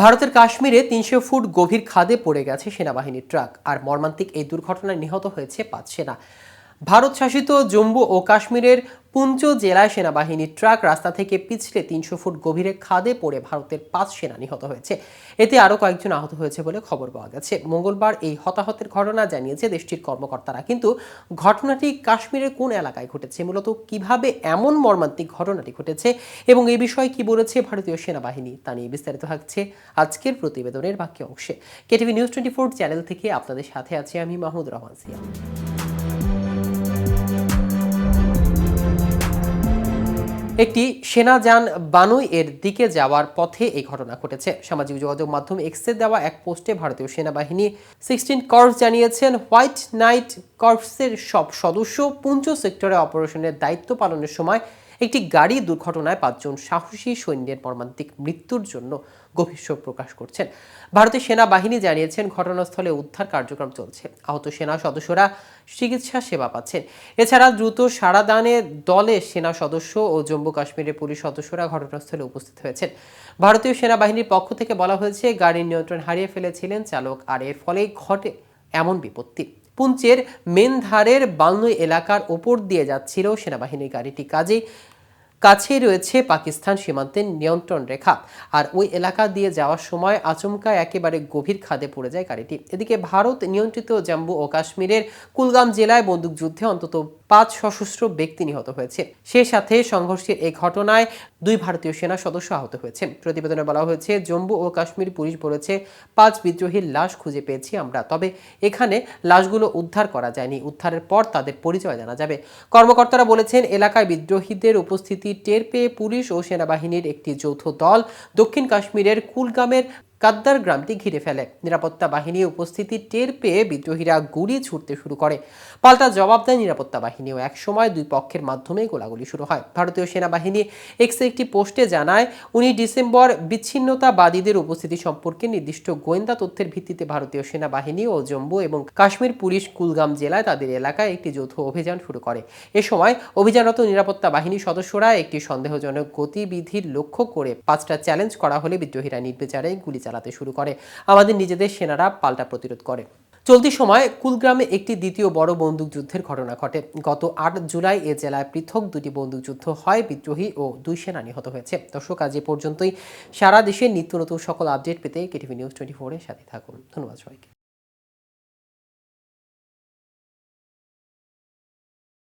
ভারতের কাশ্মীরে তিনশো ফুট গভীর খাদে পড়ে গেছে সেনাবাহিনীর ট্রাক, আর মর্মান্তিক এই দুর্ঘটনায় নিহত হয়েছে পাঁচ সেনা। ভারত শাসিত জম্মু ও কাশ্মীরের পুঞ্চ জেলায় সেনাবাহিনীর ট্রাক রাস্তা থেকে পিছলে তিনশো ফুট গভীরে খাদে পড়ে ভারতের পাঁচ সেনা নিহত হয়েছে। এতে আরও কয়েকজন আহত হয়েছে বলে খবর পাওয়া গেছে। মঙ্গলবার এই হতাহতের ঘটনা জানিয়েছে দেশটির কর্মকর্তারা। কিন্তু ঘটনাটি কাশ্মীরের কোন এলাকায় ঘটেছে? মূলত কীভাবে এমন মর্মান্তিক ঘটনাটি ঘটেছে? এবং এই বিষয়ে কি বলেছে ভারতীয় সেনাবাহিনী? তা নিয়ে বিস্তারিত থাকছে আজকের প্রতিবেদনের বাকি অংশে KTV news twenty four channel থেকে আপনাদের সাথে আছি আমি মাহমুদ রহমান সিয়া একটি সেনা যান বানুই এর দিকে যাওয়ার পথে এই ঘটনা ঘটেছে। সামাজিক যোগাযোগ মাধ্যম এক্সে দেওয়া এক পোস্টে ভারতীয় সেনাবাহিনী সিক্সটিন কর্পস জানিয়েছেন হোয়াইট নাইট কর্পসের সব সদস্য পুঞ্চ সেক্টরে অপারেশনের দায়িত্ব পালনের সময় একটি গাড়ি দুর্ঘটনায় পাঁচজন সাহসী সৈন্যের মর্মান্তিক মৃত্যুর জন্য গভীর শোক প্রকাশ করছেন। ভারতের সেনাবাহিনী জানিয়েছেন, ঘটনাস্থলে উদ্ধার কার্যক্রম চলছে। আহত সেনা সদস্যরা চিকিৎসা সেবা পাচ্ছেন। এছাড়া দ্রুত সারাদানের দলে সেনা সদস্য ও জম্মু কাশ্মীরের পুলিশ সদস্যরা ঘটনাস্থলে উপস্থিত হয়েছেন। ভারতীয় সেনাবাহিনীর পক্ষ থেকে বলা হয়েছে, গাড়ির নিয়ন্ত্রণ হারিয়ে ফেলেছিলেন চালক আর এর ফলেই ঘটে এমন বিপত্তি। পুঞ্চের মেনধারের বালনই এলাকার ওপর দিয়ে যাচ্ছিল সেনাবাহিনীর গাড়িটি। কাজেই কাছেই রয়েছে পাকিস্তান সীমান্তের নিয়ন্ত্রণ রেখা। আর ওই এলাকা দিয়ে যাওয়ার সময় আচমকা একেবারে গভীর খাদে পড়ে যায় গাড়িটি। এদিকে ভারত নিয়ন্ত্রিত জম্মু ও কাশ্মীরের কুলগাম জেলায় বন্দুকযুদ্ধে অন্তত পাঁচ সশস্ত্র ব্যক্তি নিহত হয়েছে। সে সাথে সংঘর্ষের এই ঘটনায় দুই ভারতীয় সেনা সদস্য আহত হয়েছে প্রতিবেদনে বলা হয়েছে, জম্মু ও কাশ্মীর পুলিশ বলেছে, পাঁচ বিদ্রোহীর লাশ খুঁজে পেয়েছি আমরা। তবে এখানে লাশগুলো উদ্ধার করা যায়নি। উদ্ধারের পর তাদের পরিচয় জানা যাবে। কর্মকর্তারা বলেছেন, এলাকায় বিদ্রোহীদের উপস্থিতি টের পেয়ে পুলিশ ও সেনাবাহিনীর একটি যৌথ দল দক্ষিণ কাশ্মীরের কুলগামের কাদ্দার গ্রামটি ঘিরে ফেলে। নিরাপত্তা বাহিনী উপস্থিতি টের পেয়ে বিদ্রোহীরা গুলি ছুটতে শুরু করে। পাল্টা জবাব দেয় নিরাপত্তা বাহিনীও। এক সময় দুই পক্ষের মাধ্যমে গোলাগুলি শুরু হয়। ভারতীয় সেনাবাহিনী এক্সে একটি পোস্টে জানায় উনি ডিসেম্বর বিচ্ছিন্নতাবাদীদের উপস্থিতি সম্পর্কে নির্দিষ্ট গোয়েন্দা তথ্যের ভিত্তিতে ভারতীয় সেনাবাহিনী ও জম্মু এবং কাশ্মীর পুলিশ কুলগাম জেলায় তাদের এলাকায় একটি যৌথ অভিযান শুরু করে। এ সময় অভিযানরত নিরাপত্তা বাহিনীর সদস্যরা একটি সন্দেহজনক গতিবিধির লক্ষ্য করে পাঁচটা চ্যালেঞ্জ করা হলে বিদ্রোহীরা নির্বিচারে গুলি চালাতে শুরু করে। আমাদের নিজেদের সেনারা পাল্টা প্রতিরোধ করে। চলতি সময় কুলগ্রামে একটি দ্বিতীয় বড় বন্দুকযুদ্ধের ঘটনা ঘটে। গত আট জুলাই এ জেলায় পৃথক দুটি বন্দুকযুদ্ধ হয়, বিদ্রোহী ও দুই সেনা নিহত হয়েছে। দর্শক, আজ এ পর্যন্তই। সারা দেশে নিত্য নতুন সকল আপডেট পেতে কেটিভি নিউজ টোয়েন্টি ফোরের সাথে থাকুন। ধন্যবাদ সবাইকে।